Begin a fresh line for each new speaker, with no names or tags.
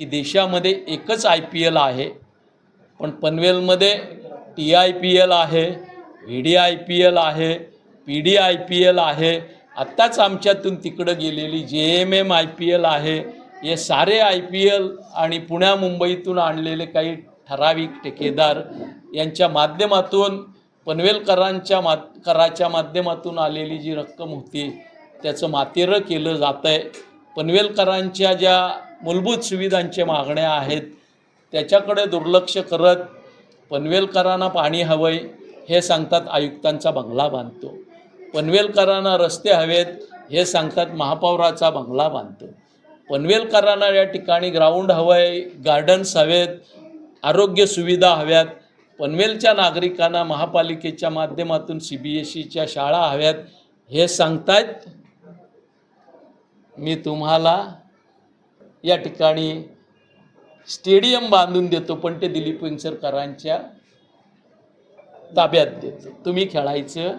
की देशामध्ये एकच आय पी एल आहे पण पनवेलमध्ये टी आय पी एल आहे V D I P L आहे P D I P L आहे आत्ताच आमच्यातून तिकडं गेलेली J M M I P L आहे हे सारे आय पी एल आणि पुण्या मुंबईतून आणलेले काही ठराविक ठेकेदार यांच्या माध्यमातून पनवेलकरांच्या मा कराच्या माध्यमातून आलेली जी रक्कम होती त्याचं मातेरं केलं जातं आहे पनवेलकरांच्या ज्या मूलभूत सुविधांच्या मागण्या आहेत. त्याच्याकडे दुर्लक्ष करत पनवेलकरांना पाणी हवं आहे हे सांगतात आयुक्तांचा बंगला बांधतो. पनवेलकरांना रस्ते हवेत हे सांगतात महापौराचा बंगला बांधतो. पनवेलकरांना या ठिकाणी ग्राउंड हवं आहे गार्डन्स हवेत आरोग्य सुविधा हव्यात. पनवेलच्या नागरिकांना महापालिकेच्या माध्यमातून सी बी एस सीच्या शाळा हव्यात हे सांगतायत. मी तुम्हाला या ठिकाणी स्टेडियम बांधून देतो पण ते दिलीप वेंगसरकरांच्या ताब्यात देतो. तुम्ही खेळायचं